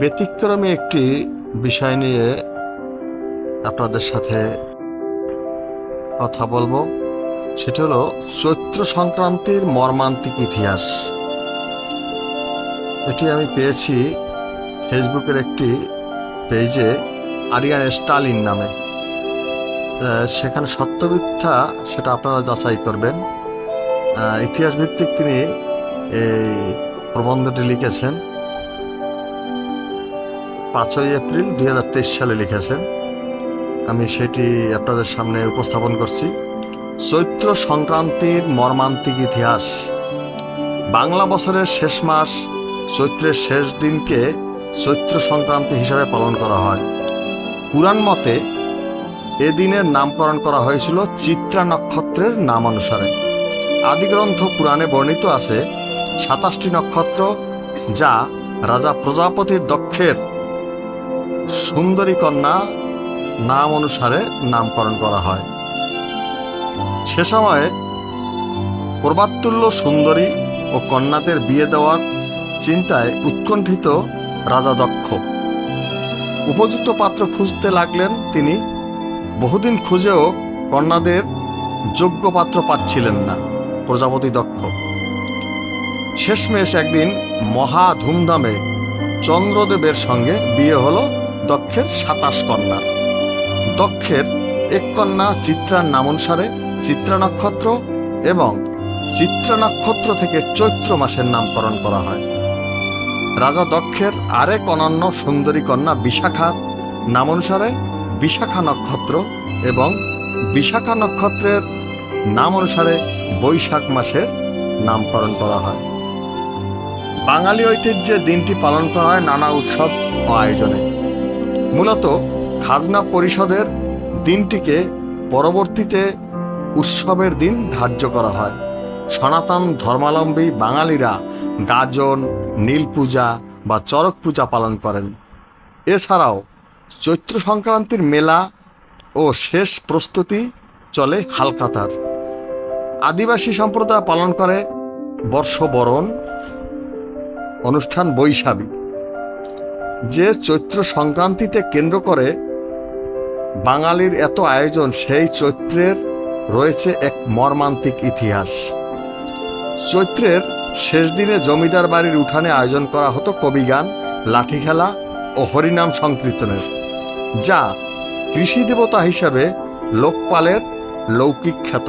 ব্যতিক্রমী একটি বিষয় নিয়ে আপনাদের সাথে কথা বলব। সেটা হলো চৈত্র সংক্রান্তির মর্মান্তিক ইতিহাস। এটি আমি পেয়েছি ফেসবুকের একটি পেজে আরিয়ান স্টালিন নামে। সেখানে সত্য মিথ্যা সেটা আপনারা যাচাই করবেন। ইতিহাস ভিত্তিক তিনি এই প্রবন্ধটি লিখেছেন। পাঁচই এপ্রিল দুই হাজার তেইশ সালে লিখেছেন। আমি সেটি আপনাদের সামনে উপস্থাপন করছি। চৈত্র সংক্রান্তির মর্মান্তিক ইতিহাস। বাংলা বছরের শেষ মাস, চৈত্রের শেষ দিনকে চৈত্র সংক্রান্তি হিসাবে পালন করা হয়। পুরাণ মতে, এ দিনের নামকরণ করা হয়েছিল চিত্রা নক্ষত্রের নাম অনুসারে আদিগ্রন্থ পুরাণে বর্ণিত আছে সাতাশটি নক্ষত্র, যা রাজা প্রজাপতির দক্ষের সুন্দরী কন্যা নাম অনুসারে নামকরণ করা হয়। সে সময়ে প্রবাতুল্য সুন্দরী ও কন্যাদের বিয়ে দেওয়ার চিন্তায় উৎকণ্ঠিত রাজা দক্ষ। উপযুক্ত পাত্র খুঁজতে লাগলেন তিনি। বহুদিন খুঁজেও কন্যাদের যোগ্য পাত্র পাচ্ছিলেন না, প্রজাপতি দক্ষ। শেষমেশ একদিন মহা ধুমধামে চন্দ্রদেবের সঙ্গে বিয়ে হলো দক্ষের সাতাশ কন্যার। দক্ষের এক কন্যা চিত্রার নাম অনুসারে চিত্রা নক্ষত্র এবং চিত্রা নক্ষত্র থেকে চৈত্র মাসের নামকরণ করা হয়। রাজা দক্ষের আরেক অনন্য সুন্দরী কন্যা বিশাখার নাম অনুসারে বিশাখা নক্ষত্র এবং বিশাখা নক্ষত্রের নাম অনুসারে বৈশাখ মাসের নামকরণ করা হয়। বাঙালি ঐতিহ্যে দিনটি পালন করা হয় নানা উৎসব ও আয়োজনে। মূলত খাজনা পরিষদের দিনটিকে পরবর্তীতে উৎসবের দিন ধার্য করা হয়। সনাতন ধর্মাবলম্বী বাঙালিরা গাজন নীল পূজা বা চরক পূজা পালন করেন। এছাড়াও চৈত্র সংক্রান্তির মেলা ও শেষ প্রস্তুতি চলে হালকাতার। আদিবাসী সম্প্রদায় পালন করে বর্ষবরণ অনুষ্ঠান বৈশাখী। যে চৈত্র সংক্রান্তিতে কেন্দ্র করে বাঙালির এত আয়োজন, সেই চৈত্রের রয়েছে এক মর্মান্তিক ইতিহাস। চৈত্রের শেষ দিনে জমিদার বাড়ির উঠানে আয়োজন করা হতো কবিগান লাঠি খেলা ও হরিনাম সংকীর্তনের, যা কৃষি দেবতা হিসাবে লোকপালের লৌকিক খ্যাত।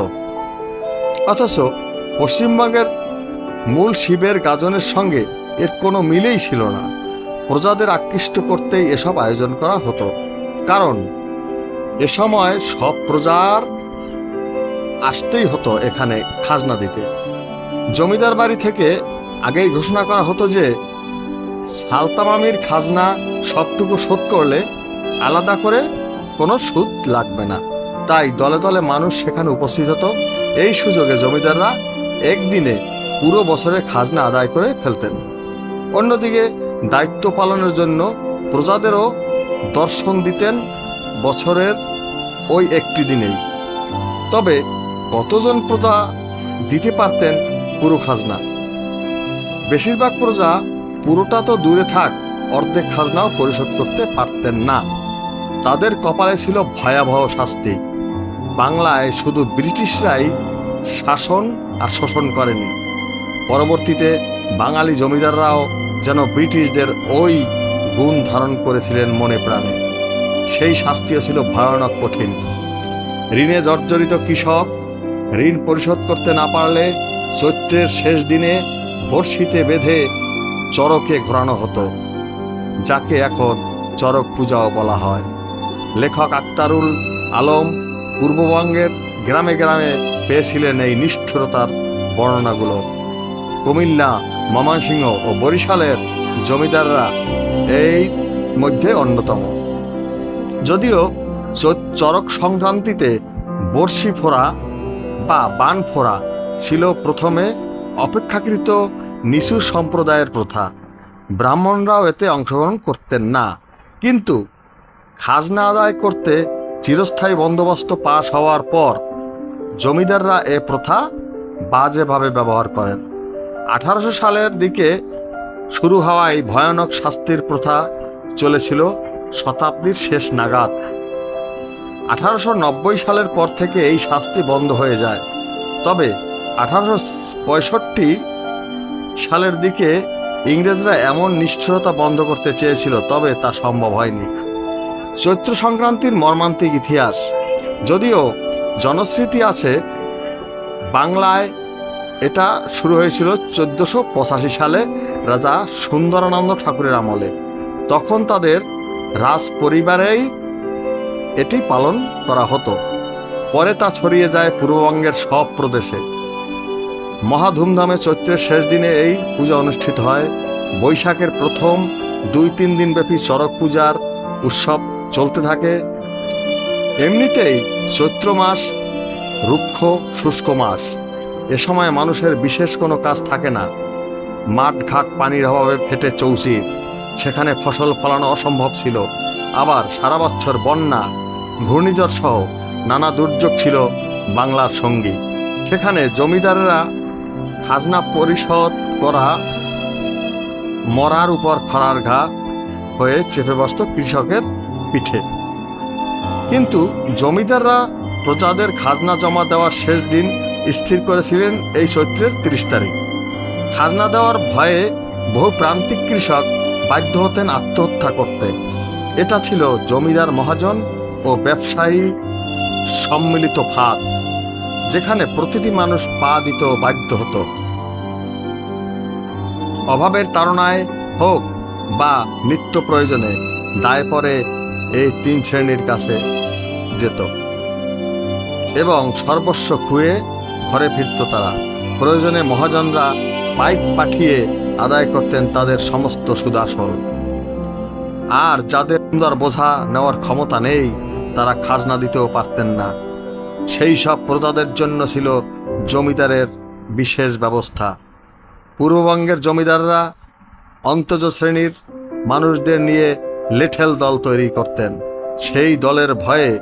অথচ পশ্চিমবঙ্গের মূল শিবের গাজনের সঙ্গে এর কোনো মিলেই ছিল না। প্রজাদের আকৃষ্ট করতেই এসব আয়োজন করা হতো। কারণ এ সময় সব প্রজার আসতেই হতো এখানে খাজনা দিতে। জমিদার বাড়ি থেকে আগেই ঘোষণা করা হতো যে সালতামামির খাজনা সবটুকু শোধ করলে আলাদা করে কোনো সুদ লাগবে না। তাই দলে দলে মানুষ সেখানে উপস্থিত হতো। এই সুযোগে জমিদাররা একদিনে পুরো বছরের খাজনা আদায় করে ফেলতেন। অন্যদিকে দায়িত্ব পালনের জন্য প্রজাদেরও দর্শন দিতেন বছরের ওই একটি দিনেই। তবে কতজন প্রজা দিতে পারতেন পুরো খাজনা? বেশিরভাগ প্রজা পুরোটা তো দূরে থাক, অর্ধেক খাজনাও পরিশোধ করতে পারতেন না। তাদের কপালে ছিল ভয়াবহ শাস্তি। বাংলায় শুধু ব্রিটিশরাই শাসন আর শোষণ করেনি। পরবর্তীতে বাঙালি জমিদাররাও যেন ব্রিটিশদের ওই গুণ ধারণ করেছিলেন মনে প্রাণে। সেই শাস্তিও ছিল ভয়ানক কঠিন। ঋণে জর্জরিত কৃষক ঋণ পরিশোধ করতে না পারলে চৈত্রের শেষ দিনে বর্ষিতে বেঁধে চরকে ঘোরানো হতো, যাকে এখন চরক পূজাও বলা হয়। লেখক আক্তারুল আলম পূর্ববঙ্গের গ্রামে গ্রামে পেয়েছিলেন এই নিষ্ঠুরতার বর্ণনাগুলো। কুমিল্লা ময়মনসিংহ ও বরিশালের জমিদাররা এই মধ্যে অন্যতম। যদিও চরক সংক্রান্তিতে বর্ষি ফোড়া বা বান ফোড়া ছিল প্রথমে অপেক্ষাকৃত নিচু সম্প্রদায়ের প্রথা। ব্রাহ্মণরাও এতে অংশগ্রহণ করতেন না। কিন্তু খাজনা আদায় করতে চিরস্থায়ী বন্দোবস্ত পাশ হওয়ার পর জমিদাররা এ প্রথা বাজেভাবে ব্যবহার করেন। আঠারোশো সালের দিকে শুরু হওয়া এই ভয়ানক শাস্তির প্রথা চলেছিল শতাব্দীর শেষ নাগাদ। আঠারোশো নব্বই সালের পর থেকে এই শাস্তি বন্ধ হয়ে যায়। তবে আঠারোশো পঁয়ষট্টি সালের দিকে ইংরেজরা এমন নিষ্ঠুরতা বন্ধ করতে চেয়েছিল, তবে তা সম্ভব হয়নি। চৈত্র সংক্রান্তির মর্মান্তিক ইতিহাস। যদিও জনশ্রুতি আছে, বাংলায় এটা শুরু হয়েছিল চোদ্দশো পঁচাশি সালে রাজা সুন্দরানন্দ ঠাকুরের আমলে। তখন তাদের রাজ পরিবারেই এটি পালন করা হতো। পরে তা ছড়িয়ে যায় পূর্ববঙ্গের সব প্রদেশে। মহা ধুমধামে চৈত্রের শেষ দিনে এই পূজা অনুষ্ঠিত হয়। বৈশাখের প্রথম দুই তিন দিন ব্যাপী চড়ক পূজার উৎসব চলতে থাকে। এমনিতেই চৈত্র মাস রুক্ষ শুষ্ক মাস। এ সময় মানুষের বিশেষ কোনো কাজ থাকে না। মাঠ, ঘাট, পানির অভাবে ফেটে চৌচির সেখানে ফসল ফলানো অসম্ভব ছিল। আবার সারা বছর বন্যা, ঘূর্ণিঝড় সহ নানা দুর্যোগ ছিল বাংলার সঙ্গী। সেখানে জমিদারেরা খাজনা পরিশোধ করা, মরার উপর খরার ঘা হয়ে চেপে বসত কৃষকের পিঠে। কিন্তু জমিদাররা প্রজাদের খাজনা জমা দেওয়ার শেষ দিন স্থির করেছিলেন এই চৈত্রের তিরিশ তারিখ। খাজনা দেওয়ার ভয়ে বহু প্রান্তিক কৃষক বাধ্য হতেন আত্মহত্যা করতে। এটা ছিল জমিদার মহাজন ও ব্যবসায়ী সম্মিলিত ফাঁদ, যেখানে প্রতিটি মানুষ পা দিত বাধ্য হতো। অভাবের তাড়নায় হোক বা নিত্য প্রয়োজনে দায় পরে এই তিন শ্রেণির কাছে যেত। এবং সর্বস্ব খুয়ে ঘরে ফিরত তারা। প্রয়োজনে মহাজনরা বাইক পাঠিয়ে আদায় করতেন তাদের সমস্ত সুদাসল। আর যাদের সুন্দর বোঝা নেওয়ার ক্ষমতা নেই, তারা খাজনা দিতেও পারতেন না। সেই সব প্রজাদের জন্য ছিল জমিদারের বিশেষ ব্যবস্থা। পূর্ববঙ্গের জমিদাররা অন্তজ শ্রেণির মানুষদের নিয়ে লেঠেল দল তৈরি করতেন। সেই দলের ভয়ে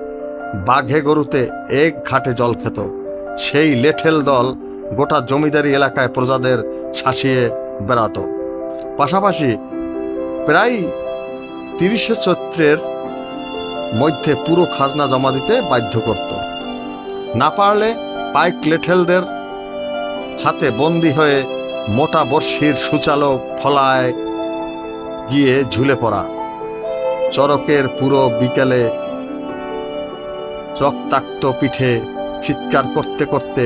বাঘে গরুতে এক ঘাটে জল খেত। সেই লেঠেল দল গোটা জমিদারি এলাকায় প্রজাদের শাসিয়ে বেড়াতো। পাশাপাশি প্রায় তিরিশে চৈত্রের মধ্যে পুরো খাজনা জমা দিতে বাধ্য করত। না পারলে পাইক লেঠেলদের হাতে বন্দি হয়ে মোটা বর্ষির সুচালো ফলায় গিয়ে ঝুলে পড়া। চরকের পুরো বিকেলে রক্তাক্ত পিঠে চিৎকার করতে করতে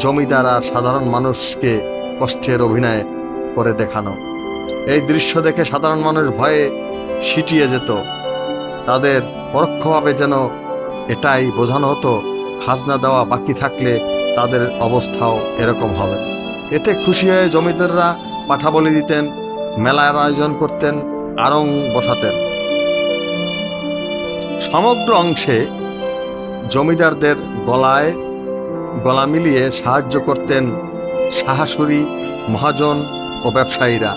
জমিদার আর সাধারণ মানুষকে কষ্টের অভিনয় করে দেখানো। এই দৃশ্য দেখে সাধারণ মানুষ ভয়ে সিটিয়ে যেত। তাদের পরোক্ষভাবে যেন এটাই বোঝানো হতো, খাজনা দেওয়া বাকি থাকলে তাদের অবস্থাও এরকম হবে। এতে খুশি হয়ে জমিদাররা পাঠা বলি দিতেন, মেলার আয়োজন করতেন, আড়ং বসাতেন। সমগ্র অংশে জমিদারদের গলায় গলা মিলিয়ে সাহায্য করতেন সাহাসুরি, মহাজন ও ব্যবসায়ীরা।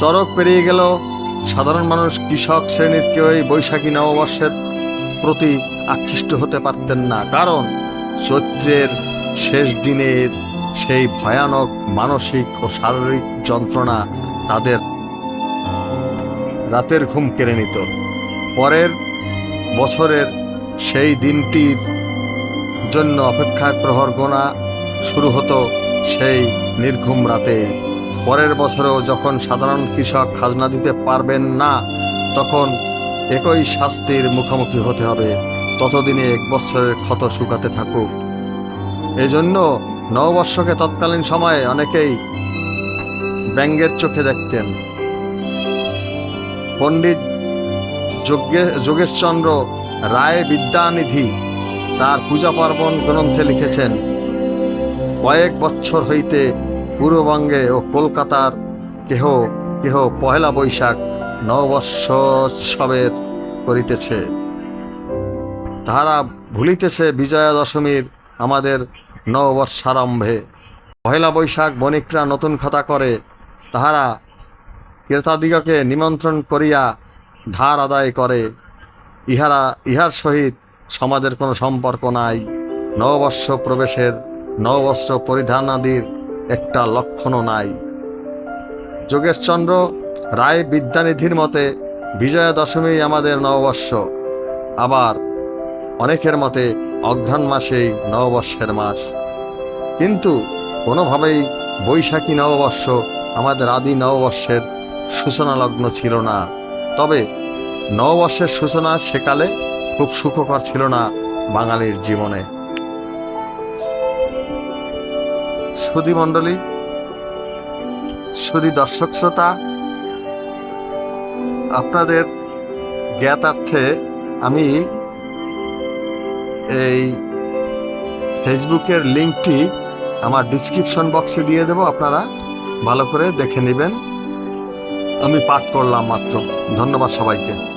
চরক পেরিয়ে গেল সাধারণ মানুষ কৃষক শ্রেণির কেউই বৈশাখী নববর্ষের প্রতি আকৃষ্ট হতে পারতেন না। কারণ চৈত্রের শেষ দিনের সেই ভয়ানক মানসিক ও শারীরিক যন্ত্রণা তাদের রাতের ঘুম কেড়ে নিত। পরের বছরের সেই দিনটির জন্য অপেক্ষার প্রহর গোনা শুরু হতো সেই নির্ঘুম রাতে। পরের বছরেও যখন সাধারণ কৃষক খাজনা দিতে পারবেন না, তখন একই শাস্তির মুখোমুখি হতে হবে। ততদিনে এক বছরের ক্ষত শুকাতে থাকুক। এজন্য নববর্ষকে তৎকালীন সময়ে অনেকেই ব্যঙ্গের চোখে দেখতেন। পণ্ডিত যোগেশচন্দ্র রায় বিদ্যানিধি তার পূজা পার্বণ গ্রন্থে লিখেছেন, কয়েক বছর হইতে পূর্ববঙ্গে ও কলকাতার কেহ কেহ পহেলা বৈশাখ নববর্ষোৎসবের করিতেছে। তাহারা ভুলিতেছে বিজয়া দশমীর আমাদের নববর্ষারম্ভে পহেলা বৈশাখ বণিকরা নতুন খাতা করে, তাহারা ক্রেতাদিগকে নিমন্ত্রণ করিয়া ধার আদায় করে। ইহারা, ইহার সহিত সমাজের কোনো সম্পর্ক নাই। নববর্ষ প্রবেশের নববস্ত্র পরিধানাদির একটা লক্ষণও নাই। যোগেশচন্দ্র রায় বিদ্যানিধির মতে বিজয়া দশমী আমাদের নববর্ষ আবার অনেকের মতে অঘ্রাণ মাসেই নববর্ষের মাস। কিন্তু কোনোভাবেই বৈশাখী নববর্ষ আমাদের আদি নববর্ষের সূচনা লগ্ন ছিল না। তবে নববর্ষের সূচনা সেকালে খুব সুখকর ছিল না বাঙালির জীবনে। সুধী মণ্ডলী, সুধী দর্শক শ্রোতা, আপনাদের জ্ঞাতার্থে আমি এই ফেসবুকের লিঙ্কটি আমার ডিসক্রিপশন বক্সে দিয়ে দেব, আপনারা ভালো করে দেখে নেবেন। আমি পাঠ করলাম মাত্র। ধন্যবাদ সবাইকে।